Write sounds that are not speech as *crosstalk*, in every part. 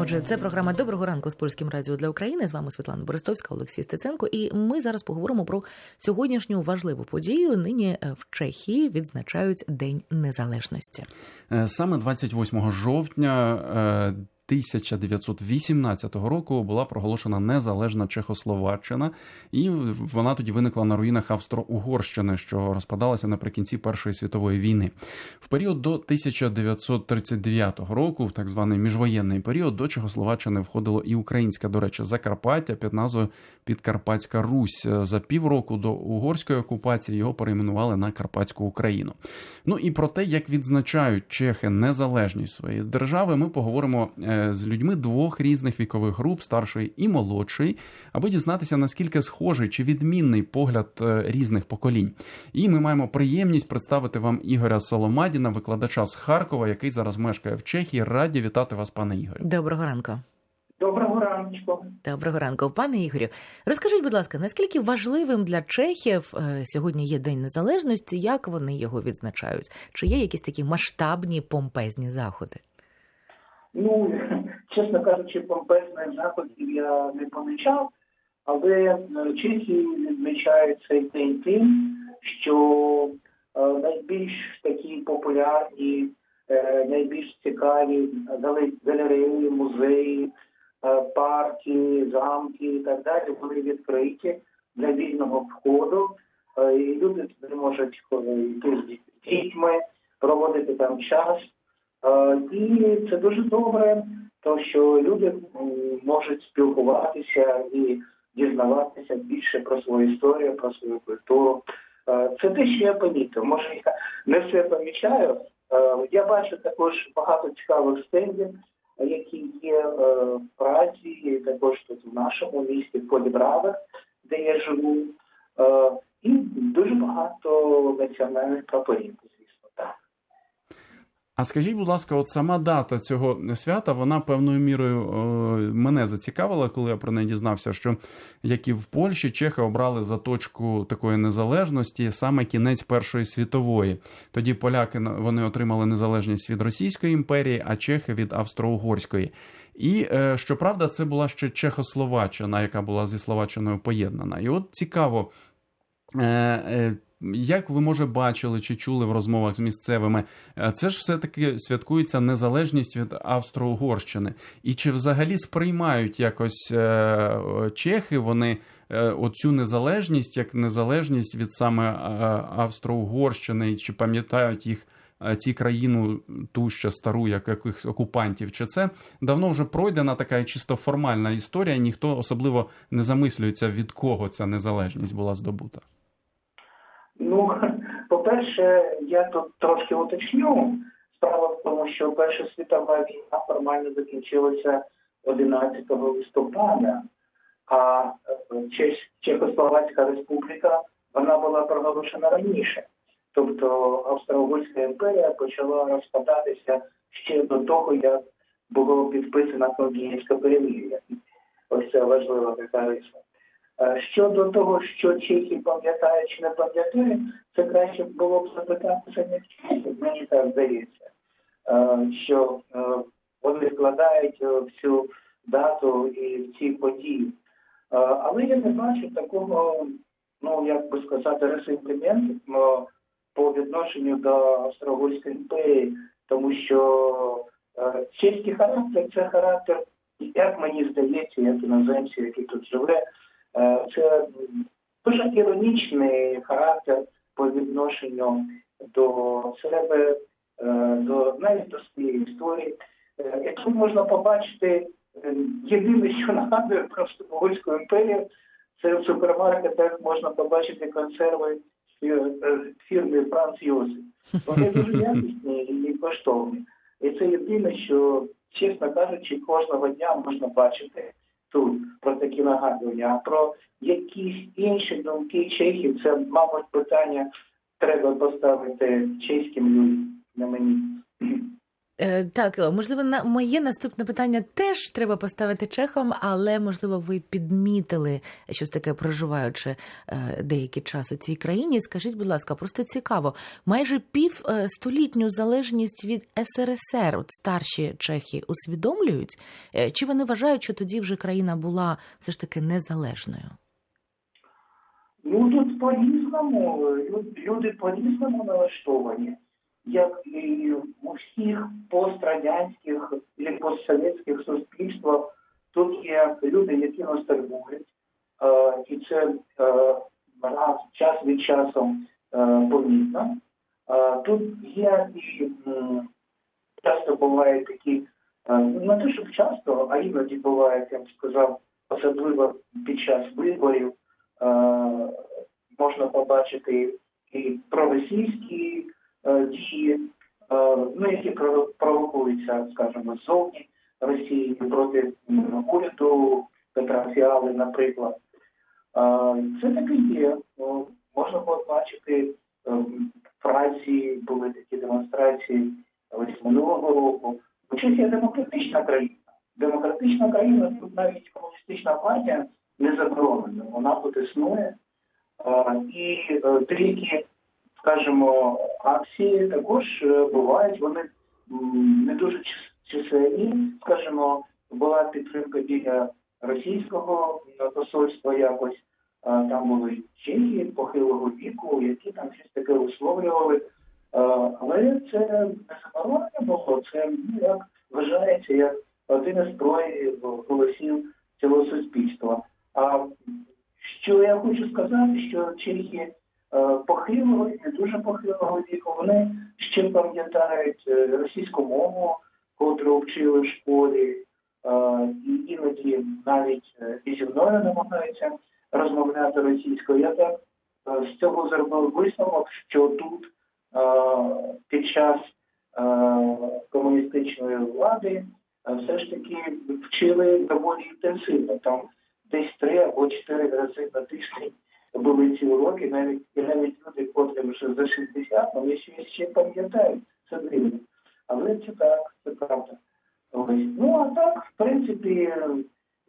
Отже, це програма Доброго ранку з польським радіо для України. З вами Світлана Борисовська, Олексій Стеценко. І ми зараз поговоримо про сьогоднішню важливу подію. Нині е, в Чехії відзначають День Незалежності. Е, Саме 28 жовтня е, 1918 року була проголошена незалежна Чехословаччина, і вона тоді виникла на руїнах Австро-Угорщини, що розпадалася наприкінці Першої світової війни. В період до 1939 року, в так званий міжвоєнний період, до Чехословаччини входило і українське, до речі, Закарпаття під назвою Підкарпатська Русь. За півроку до угорської окупації його перейменували на Карпатську Україну. Ну і про те, як відзначають чехи незалежність своєї держави, ми поговоримо е, з людьми двох різних вікових груп, старший і молодший, аби дізнатися наскільки схожий чи відмінний погляд е, різних поколінь. І ми маємо приємність представити вам Ігоря Соломадіна, викладача з Харкова, який зараз мешкає в Чехії. Раді вітати вас, пане Ігорю. Доброго ранку. Доброго ранку. Доброго ранку, пане Ігорю. Розкажіть, будь ласка, наскільки важливим для чехів е, сьогодні є День Незалежності? Як вони його відзначають? Чи є якісь такі масштабні помпезні заходи? Ну, чесно кажучи, помпезних заходів я не помічав, але е, чехи відмічають цей день тим, що е, найбільш такі популярні, е, найбільш цікаві галереї, музеї, парки, замки і так далі, вони відкриті для вільного входу. І люди туди можуть йти з дітьми, проводити там час. І це дуже добре, то що люди можуть спілкуватися і дізнаватися більше про свою історію, про свою культуру. Е, Це те, що я помітив. Може, я не все помічаю. Е, Я бачу також багато цікавих стендів, які є е, в Празі, і також тут в нашому місті, в Полібравах, де я живу. І дуже багато національних прапорів. А скажіть, будь ласка, от сама дата цього свята, вона певною мірою е, мене зацікавила, коли я про неї дізнався, що як і в Польщі, чехи обрали за точку такої незалежності саме кінець Першої світової. Тоді поляки вони отримали незалежність від Російської імперії, а чехи від Австро-Угорської. І е, щоправда, це була ще Чехословаччина, яка була зі Словаччиною поєднана. І от цікаво. Як ви може бачили чи чули в розмовах з місцевими, е, це ж все-таки святкується незалежність від Австро-Угорщини. І чи взагалі сприймають якось е, чехи вони е, оцю незалежність як незалежність від саме Австро-Угорщини, чи пам'ятають їх ці країну ту ще стару, як якихось окупантів? Чи це давно вже пройдена така чисто формальна історія? Ніхто особливо не замислюється, від кого ця незалежність була здобута? Ну, *laughs* по-перше, я тут трошки уточню. Справа в тому, що Перша світова війна формально закінчилася 11 листопада, а е, Чехословацька республіка вона була проголошена раніше. Тобто Австро-Угорська імперія почала розпадатися ще до того, як було підписано Княгинське перемир'я. Ось це важлива така річ. Е, Щодо того, що чехи пам'ятають чи не пам'ятають, це краще було б запитати самих чехів, мені так здається, Е, що е, вони вкладають в цю дату і в ці події. Але я не бачу такого, ну як би сказати, ресентименту по відношенню до Австро-Угорської імперії, тому що чеський характер це характер, як мені здається, як іноземців, які тут живе. Е, Це дуже іронічний характер по відношенню до себе, е, до навіть до своєї історії. Е, І тут можна побачити єдине, що нагадує про Австро-Угорську імперію, це в супермаркетах можна побачити консерви фірми Франц Йосип. Вони дуже *laughs* якісні і коштовні. І це єдине, що, чесно кажучи, кожного дня можна бачити тут про такі нагадування. А про якісь інші думки чехів, це, мабуть, питання треба поставити чеським людям, не мені. Е, Так, можливо, на моє наступне питання теж треба поставити чехам, але можливо, ви підмітили щось таке, проживаючи е, деякий час у цій країні. Скажіть, будь ласка, просто цікаво, майже пів е, залежність від СРСР, от старші чехи усвідомлюють, чи вони вважають, що тоді вже країна була все ж таки незалежною? Ну тут по-різному, люди по-різному налаштовані, як і у всіх пострадянських і постсовєтських суспільствах. Тут є люди, які ностальгують, е, і це е, раз час від часу е, помітно. Тут є і часто бувають такі, не те, щоб часто, а іноді бувають, я б сказав, особливо під час виборів. Можна побачити і проросійські е, дії, е, ну, які прово- провокуються, скажімо, ззовні Росії проти уряду Петра Фіали, наприклад. Е, Це таке є. Можна побачити е, в Франції були такі демонстрації ось минулого року. Чехія демократична країна. Демократична країна, тут навіть комуністична партія не заборонена. Вона тут існує. Е, І е, деякі, скажімо, акції також е, бувають, вони не дуже чис- чисельні. Скажімо, була підтримка біля російського е, посольства якось. Там були чехи похилого віку, які там щось таке висловлювали. Е, Але це не заборонено було, це ну, як вважається як один із проявів голосів цього суспільства. А що я хочу сказати, що чехи е, похилого і не дуже похилого віку, вони ще пам'ятають е, російську мову, котру вчили в школі, е, і іноді навіть е, і зі мною намагаються розмовляти російською. Я так е, з цього зробив висновок, що тут е, під час е, комуністичної влади е, все ж таки вчили доволі інтенсивно. Там десь три або чотири рази на тиждень були ці уроки, навіть і навіть люди, котрим вже за 60, вони ще ще пам'ятають це дивно. Але це так, це правда. Ось. Ну а так, в принципі,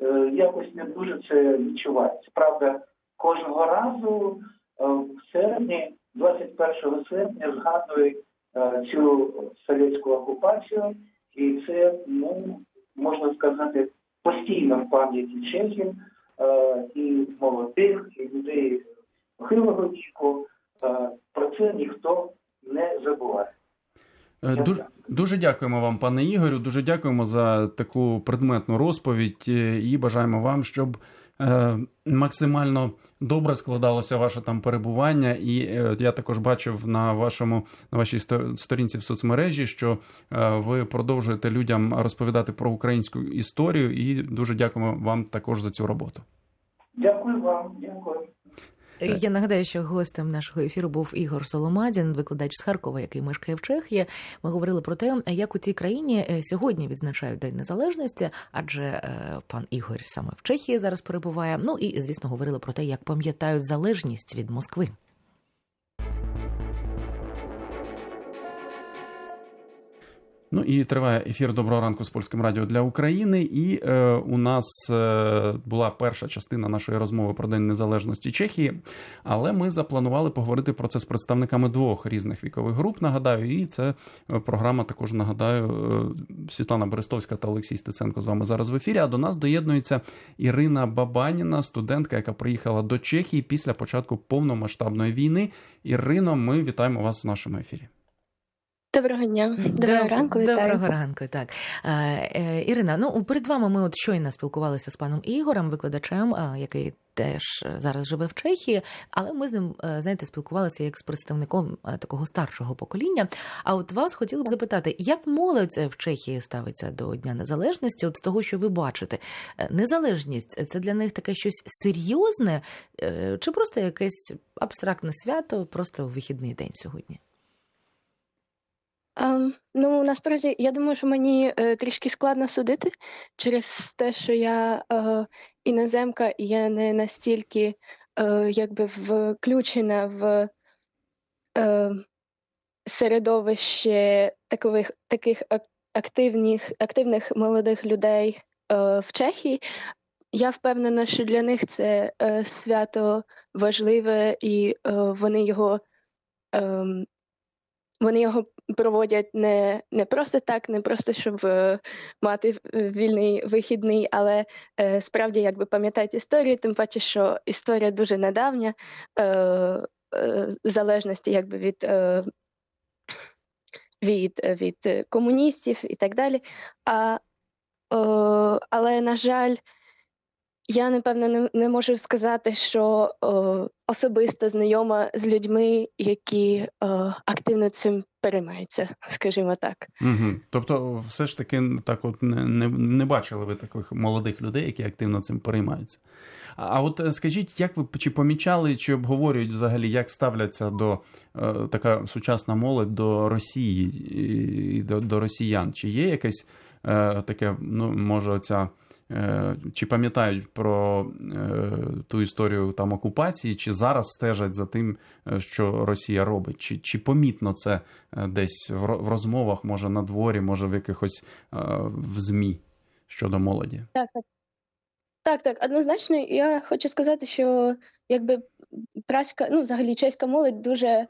е, якось не дуже це відчувається. Правда, кожного разу е, в серпні, 21 серпня, згадують е, цю совєтську окупацію, і це, ну, можна сказати, постійно в пам'яті чехів і молодих, і людей похилого віку. Е, Про це ніхто не забуває. Е, Дуже, дуже дякуємо вам, пане Ігорю. Дуже дякуємо за таку предметну розповідь е, і бажаємо вам, щоб е, максимально добре складалося ваше там перебування. І е, я також бачив на вашому на вашій сто- сторінці в соцмережі, що е, ви продовжуєте людям розповідати про українську історію. І дуже дякуємо вам також за цю роботу. Дякую вам, дякую. Е, Я нагадаю, що гостем нашого ефіру був Ігор Соломадін, викладач з Харкова, який мешкає в Чехії. Ми говорили про те, як у цій країні е, сьогодні відзначають День Незалежності, адже е, пан Ігор саме в Чехії зараз перебуває. Ну і звісно говорили про те, як пам'ятають залежність від Москви. Ну і триває ефір Доброго ранку з польським радіо для України. І е, у нас е, була перша частина нашої розмови про День Незалежності Чехії. Але ми запланували поговорити про це з представниками двох різних вікових груп. Нагадаю, і це е, програма також нагадаю. е, Світлана Берестовська та Олексій Стеценко з вами зараз в ефірі. А до нас доєднується Ірина Бабаніна, студентка, яка приїхала до Чехії після початку повномасштабної війни. Ірино, ми вітаємо вас в нашому ефірі. Доброго дня, доброго Доб- ранку, вітаю. Доброго ранку, так. Е, е, Ірина, ну перед вами ми от щойно спілкувалися з паном Ігорем, викладачем, е, який теж зараз живе в Чехії, але ми з ним, знаєте, спілкувалися як з представником такого старшого покоління. А от вас хотіли б запитати, як молодь в Чехії ставиться до Дня Незалежності? От з того, що ви бачите, незалежність це для них таке щось серйозне, чи просто якесь абстрактне свято, просто вихідний день сьогодні? Ем, ну, насправді, я думаю, що мені е, трішки складно судити через те, що я е, іноземка, і я не настільки е, якби включена в е, середовище таких, таких активних, активних молодих людей е, в Чехії. Я впевнена, що для них це е, свято важливе, і вони його ем, вони його проводять не, не просто так, не просто щоб е, мати вільний вихідний, але е, справді якби пам'ятають історію, тим паче, що історія дуже недавня е, е, залежності якби від. Е, від, від е, комуністів і так далі. А, е, але, на жаль, я напевно не, не можу сказати, що е, особисто знайома з людьми, які е, активно цим переймаються, скажімо так. Угу. Тобто, все ж таки, так от не, не, не бачили ви таких молодих людей, які активно цим переймаються. А, а от е, скажіть, як ви чи помічали, чи обговорюють взагалі, як ставляться до е, така сучасна молодь до Росії і до, до росіян? Чи є якесь е, таке, ну може, оця. Е, чи пам'ятають про е, ту історію там окупації, чи зараз стежать за тим, е, що Росія робить? Чи чи помітно це десь в розмовах, може на дворі, може в якихось в ЗМІ щодо молоді? Так, так. Так, так, однозначно, я хочу сказати, що якби праська, ну взагалі чеська молодь дуже е,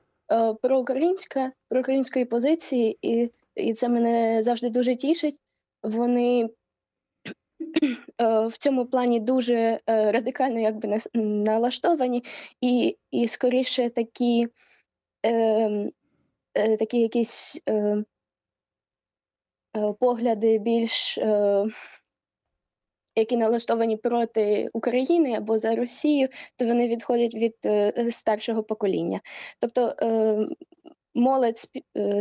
проукраїнська, проукраїнської позиції, і і це мене завжди дуже тішить. Вони в цьому плані дуже е, радикально якби налаштовані, і і скоріше такі е, такі якісь е, погляди більш е, які налаштовані проти України або за Росію, то вони відходять від е, старшого покоління. Тобто е, молодь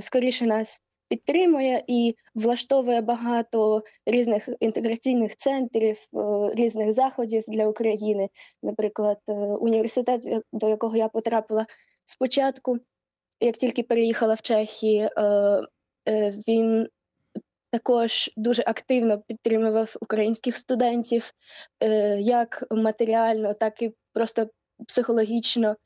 скоріше нас підтримує і влаштовує багато різних інтеграційних центрів, е, різних заходів для України. Наприклад, е, університет, до якого я потрапила спочатку, як тільки переїхала в Чехії, е, він також дуже активно підтримував українських студентів як матеріально, так і просто психологічно.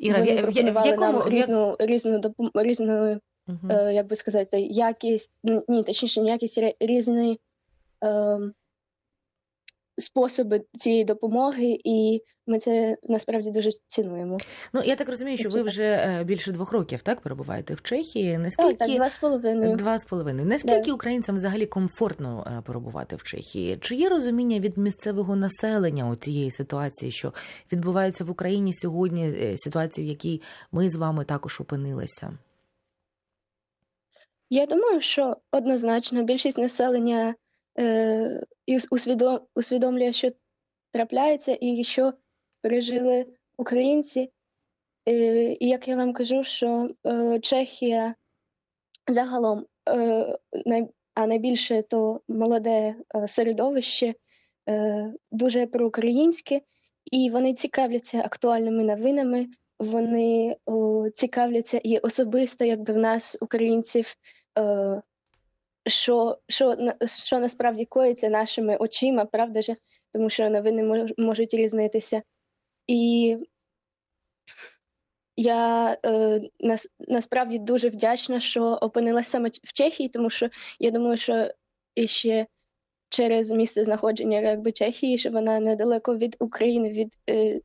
Ем, Іра, Вони в, в, в якому нам різну різну допом... різну, угу. е, як би сказати, якість, ні, точніше, не якість різні е, способи цієї допомоги, і ми це насправді дуже цінуємо. Ну я так розумію, що ви вже е, більше двох років так перебуваєте в Чехії. Наскільки так, два з половиною. Два з половиною. Наскільки українцям взагалі комфортно е, перебувати в Чехії? Чи є розуміння від місцевого населення у цієї ситуації, що відбувається в Україні сьогодні, е, ситуації, в якій ми з вами також опинилися? Я думаю, що однозначно більшість населення і усвідом, усвідомлює, що трапляється, і що пережили українці. І як я вам кажу, що е, Чехія загалом, е, а найбільше то молоде середовище, дуже проукраїнське, і вони цікавляться актуальними новинами. Вони о, цікавляться і особисто, якби в нас, українців, е, що що, що насправді коїться нашими очима, правда ж? Тому що новини мож, можуть різнитися. І я е, нас, насправді дуже вдячна, що опинилася саме в Чехії, тому що я думаю, що ще через місце знаходження якби Чехії, що вона недалеко від України, від е,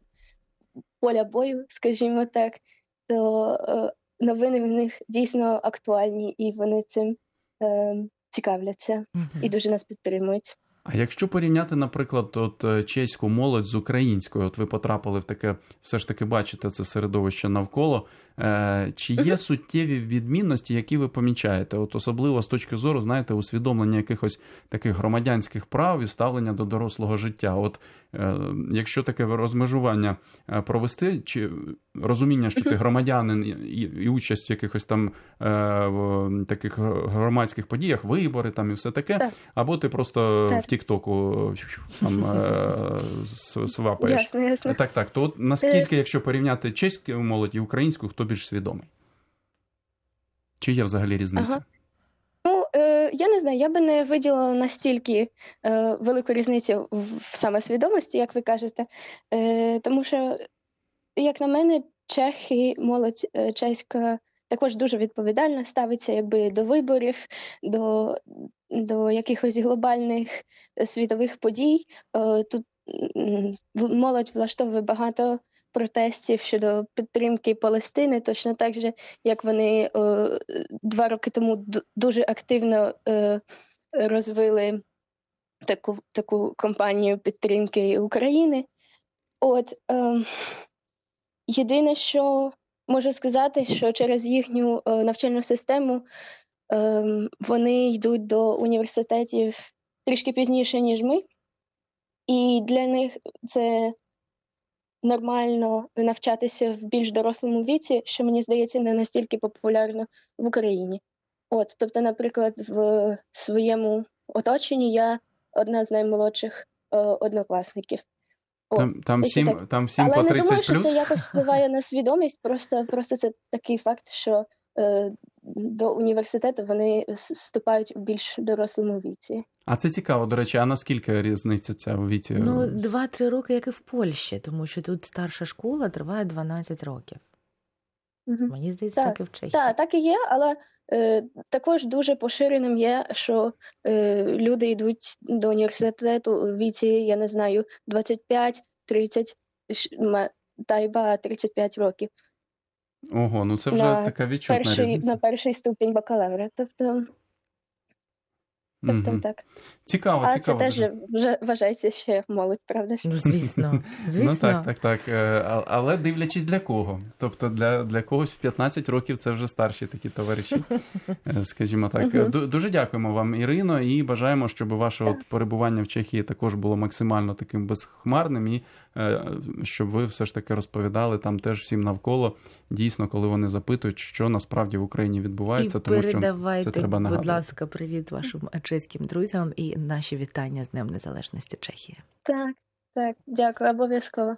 поля бою, скажімо так, то е, новини в них дійсно актуальні і вони цим цікавляться і дуже нас підтримують. А якщо порівняти, наприклад, от е, чеську молодь з українською, от ви потрапили в таке, все ж таки бачите це середовище навколо. Е, Чи є суттєві відмінності, які ви помічаєте? От особливо з точки зору, знаєте, усвідомлення якихось таких громадянських прав і ставлення до дорослого життя? От е, якщо таке розмежування е, провести, чи розуміння, що ти громадянин і, участь в якихось там в таких громадських подіях, вибори там і все таке, або ти просто в Тіктоку там *laughs* свапаєш. Ясно, ясно. Так, так. То от наскільки, якщо порівняти чеську молодь і українську, хто більш свідомий? Чи є взагалі різниця? Ага. Ну, е, я не знаю, я би не виділила настільки е, велику різницю в, в самосвідомості, як ви кажете. Е, тому що, як на мене, чехи, молодь е, чеська також дуже відповідально ставиться якби до виборів, до, до якихось глобальних е, світових подій. Е, Тут молодь влаштовує багато протестів щодо підтримки Палестини, точно так же, як вони е, два роки тому дуже активно е, розвили таку, таку кампанію підтримки України. От е, єдине, що можу сказати, що через їхню навчальну систему вони йдуть до університетів трішки пізніше, ніж ми, і для них це нормально навчатися в більш дорослому віці, що мені здається, не настільки популярно в Україні. От, тобто, наприклад, в своєму оточенні я одна з наймолодших е, однокласників. О, Там, там, всім, так. там всім Але по не 30 думаю, що це якось впливає на свідомість. Просто, просто це такий факт, що е, до університету вони вступають у більш дорослому віці. А це цікаво, до речі, а наскільки різниця ця у віці? Ну, 2-3 роки, як і в Польщі, тому що тут старша школа триває 12 років. Мгм. Мені здається, Так, так і в Чехії. Так, так і є, але е, також дуже поширеним є, що е, люди йдуть до університету у віці, я не знаю, 25, 30, ш- ма- та й ба 35 років. Ого, ну це вже на така відчутна Перший, різниця. на перший ступінь бакалавра. Тобто, тобто Мгм. так. Цікаво, А це теж вже вважається ще молодь, правда? Ну, звісно, звісно. Ну так, так, так. Е, Але дивлячись для кого. Тобто для, для когось в 15 років це вже старші такі товариші, е, скажімо так. Ду- Дуже дякуємо вам, Ірино, і бажаємо, щоб ваше от перебування в Чехії також було максимально таким безхмарним, і щоб ви все ж таки розповідали там теж всім навколо, дійсно, коли вони запитують, що насправді в Україні відбувається, і тому що передавайте, це треба будь ласка, привіт вашим чеським друзям і наші вітання з Днем Незалежності Чехії. Так, так, дякую, обов'язково.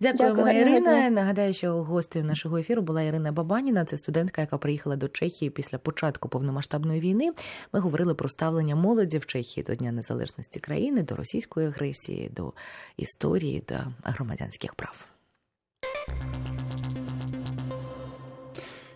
Дякуємо, Дякую, Ірина. Нагадаю, що гостею нашого ефіру була Ірина Бабаніна. Це студентка, яка приїхала до Чехії після початку повномасштабної війни. Ми говорили про ставлення молоді в Чехії до Дня Незалежності країни, до російської агресії, до історії та громадянських прав.